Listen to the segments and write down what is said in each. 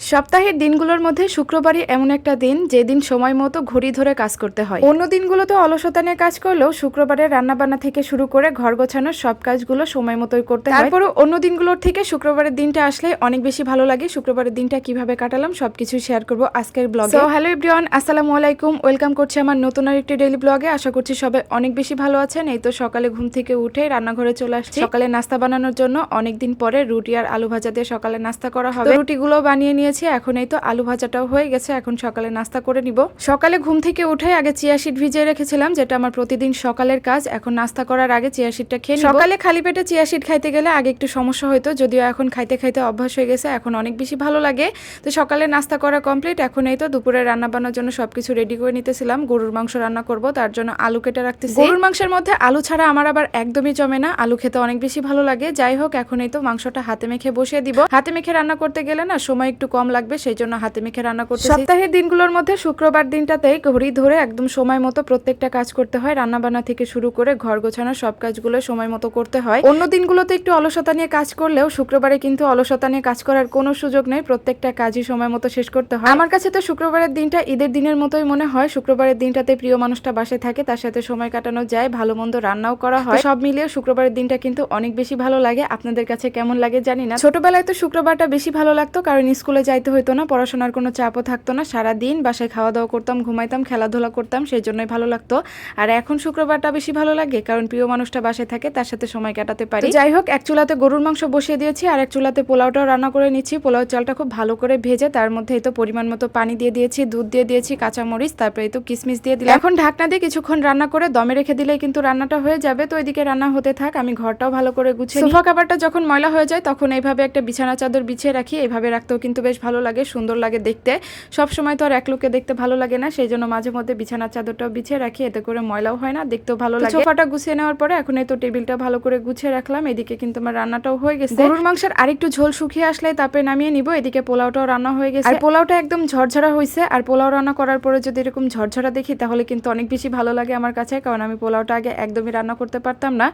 সপ্তাহের দিনগুলোর মধ্যে শুক্রবারই এমন একটা দিন যেদিন সময় মতো ঘড়ি ধরে কাজ করতে হয়। অন্য দিনগুলোতে অলসতা নিয়ে কাজ করলেও শুক্রবারের রান্নাবান্না থেকে শুরু করে ঘর গোছানোর সব কাজগুলো সময় মতোই করতে হয়। তারপরে অন্য দিনগুলোর থেকে শুক্রবারের দিনটা আসলে অনেক বেশি ভালো লাগে। শুক্রবারের দিনটা কীভাবে কাটালাম সবকিছু শেয়ার করব আজকের ব্লগে। তো হ্যালো এভরিওয়ান আসসালামু আলাইকুম। ওয়েলকাম করছি আমার নতুন আর একটি ডেইলি ব্লগে আশা করছি সবাই অনেক বেশি ভালো আছেন। এই তো সকালে ঘুম থেকে উঠে রান্নাঘরে চলে আসছি। সকালে নাস্তা বানানোর জন্য অনেকদিন পরে রুটি আর আলু ভাজা দিয়ে সকালে নাস্তা করা হবে। রুটিগুলো বানিয়ে নিয়েছি এখন এই তো আলু ভাজাটাও হয়ে গেছে এখন সকালে নাস্তা করে নিব। সকালে ঘুম থেকে উঠে আগে চিয়া সিড ভিজিয়ে রেখেছিলাম যেটা আমার প্রতিদিন সকালের কাজ। এখন নাস্তা করার আগে চিয়া সিডটা খেয়ে সকালে খালি পেটে চিয়া সিড খাইতে গেলে আগে একটু সমস্যা হতো যদিও এখন খাইতে খাইতে অভ্যাস হয়ে গেছে এখন অনেক বেশি ভালো লাগে। তো সকালে নাস্তা করা কমপ্লিট এখন এই তো দুপুরে রান্না বান্নার জন্য সবকিছু রেডি করে নিতেছিলাম গরুর মাংস রান্না করব তার জন্য আলু কেটে রাখতেছি। গরুর মাংসের মধ্যে আলু ছাড়া আমার আবার একদমই জমে না আলু খেতে অনেক বেশি ভালো লাগে। যাই হোক এখন এই তো মাংসটা হাতে মেখে বসিয়ে দিব। হাতে মেখে রান্না করতে গেলে না সময় একটু কম লাগবে সেই জন্য হাতে মেখে রান্না করতে সপ্তাহের দিনগুলোর মধ্যে শুক্রবার দিনটাতে ঘড়ি ধরে একদম সময় মতো প্রত্যেকটা কাজ করতে হয়। রান্না বান্না থেকে শুরু করে ঘর গোছানো সব কাজগুলো সময় মতো করতে হয়। অন্য দিনগুলোতে একটু অলসতা নিয়ে কাজ করলেও শুক্রবারে কিন্তু অলসতা নিয়ে কাজ করার কোনো সুযোগ নেই। প্রত্যেকটা কাজই সময় মতো শেষ করতে হয়। আমার কাছে তো শুক্রবারের দিনটা ঈদের দিনের মতোই মনে হয়। শুক্রবারের দিনটাতে প্রিয় মানুষটা বাসায় থাকে, তার সাথে সময় কাটানো যায়, ভালো মন্দ রান্নাও করা হয়। সব মিলিয়ে শুক্রবারের দিনটা কিন্তু অনেক বেশি ভালো লাগে। আপনাদের কাছে কেমন লাগে জানি না। ছোটবেলায় তো শুক্রবারটা বেশি ভালো লাগতো, কারণ স্কুলে যাইতে হতো না পড়াশোনার কোনো চাপও থাকতো না সারা দিন বাসায় খাওয়া দাওয়া করতাম ঘুমাইতাম খেলাধুলা করতাম সেই জন্যই ভালো লাগতো। আর এখন শুক্রবারটা বেশি ভালো লাগে কারণ প্রিয় মানুষটা বাসায় থাকে তার সাথে সময় কাটাতে পারি। যাই হোক এক চুলাতে গরুর মাংস বসিয়ে দিয়েছি আর এক চুলাতে পোলাওটাও রান্না করে নিচ্ছি। পোলাও চালটা খুব ভালো করে ভেজে তার মধ্যে এই তো পরিমাণ মতো পানি দিয়ে দিয়েছি দুধ দিয়ে দিয়েছি কাঁচামরিচ তারপরে এই তো কিশমিশ দিয়ে দিলাম। এখন ঢাকনা দিয়ে কিছুক্ষণ রান্না করে দমে রেখে দিলে কিন্তু রান্নাটা হয়ে যাবে। তো এদিকে রান্না হতে থাক আমি ঘরটাও ভালো করে গুছিয়ে সোফা কাভারটা যখন ময়লা হয়ে যায় তখন এইভাবে একটা বিছানা চাদর বিছিয়ে রাখি এইভাবে রাখতেও কিন্তু বেশ ভালো লাগে সুন্দর লাগে দেখতে। সব সময় তো আর এক লোকে দেখতে ভালো লাগে না সেই জন্য মাঝে মধ্যে বিছানার চাদরটাও বিছিয়ে রাখি এতে করে ময়লাও হয় না দেখতেও ভালো লাগে। সোফাটা গুছিয়ে নেওয়ার পরে এখন এই তো টেবিলটা ভালো করে গুছিয়ে রাখলাম এদিকে কিন্তু আমার রান্নাটাও হয়ে গেছে। গরুর মাংসের আরেকটু ঝোল শুকিয়ে আসলে তারপরে নামিয়ে নিব এদিকে পোলাওটাও রান্না হয়ে গেছে। আর পোলাওটা একদম ঝরঝরা হয়েছে আর পোলাও রান্না করার পরে যদি এরকম ঝরঝরা দেখি তাহলে কিন্তু অনেক বেশি ভালো লাগে আমার কাছে কারণ আমি পোলাওটা আগে একদমই রান্না করতে পারতাম না।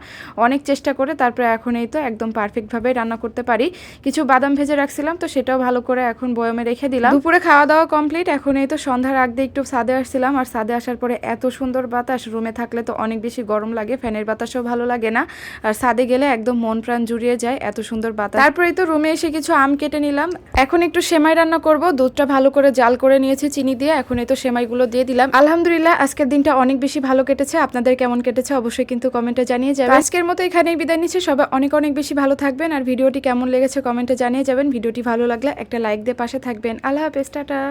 অনেক চেষ্টা করে তারপরে এখন এই তো একদম পারফেক্টভাবে রান্না করতে পারি। কিছু বাদাম ভেজে রাখছিলাম তো সেটাও ভালো করে এখন বয়মে রেখে দিলাম। দুপুরে খাওয়া দাওয়া কমপ্লিট এখন এই তো সন্ধ্যার আগ দিয়ে একটু সাদে আসছিলাম। আর সাদে আসার পরে এত সুন্দর বাতাস রুমে থাকলে তো অনেক বেশি গরম লাগে, ফ্যানের বাতাসও ভালো লাগে না। আর সাদে গেলে একদম মন প্রাণ জুড়িয়ে যায় এত সুন্দর বাতাস। তারপরে তো রুমে এসে কিছু আম কেটে নিলাম। এখন একটু সেমাই রান্না করব। দুধটা ভালো করে জাল করে নিয়েছি, চিনি দিয়ে। এখন এই তো সেমাইগুলো দিয়ে দিলাম। আলহামদুলিল্লাহ, আজকের দিনটা অনেক বেশি ভালো কেটেছে। আপনাদের কেমন কেটেছে অবশ্যই কিন্তু কমেন্টে জানিয়ে যাবেন। আজকের মতো এখানেই বিদায় নিচ্ছে। সবাই অনেক অনেক বেশি ভালো থাকবেন। আর ভিডিওটি কেমন লেগেছে কমেন্টে জানিয়ে যাবেন। ভিডিওটি ভালো লাগলে একটা লাইক দিয়ে পাশে থাকবেন। আল্লাহ হাফেজ টাটা।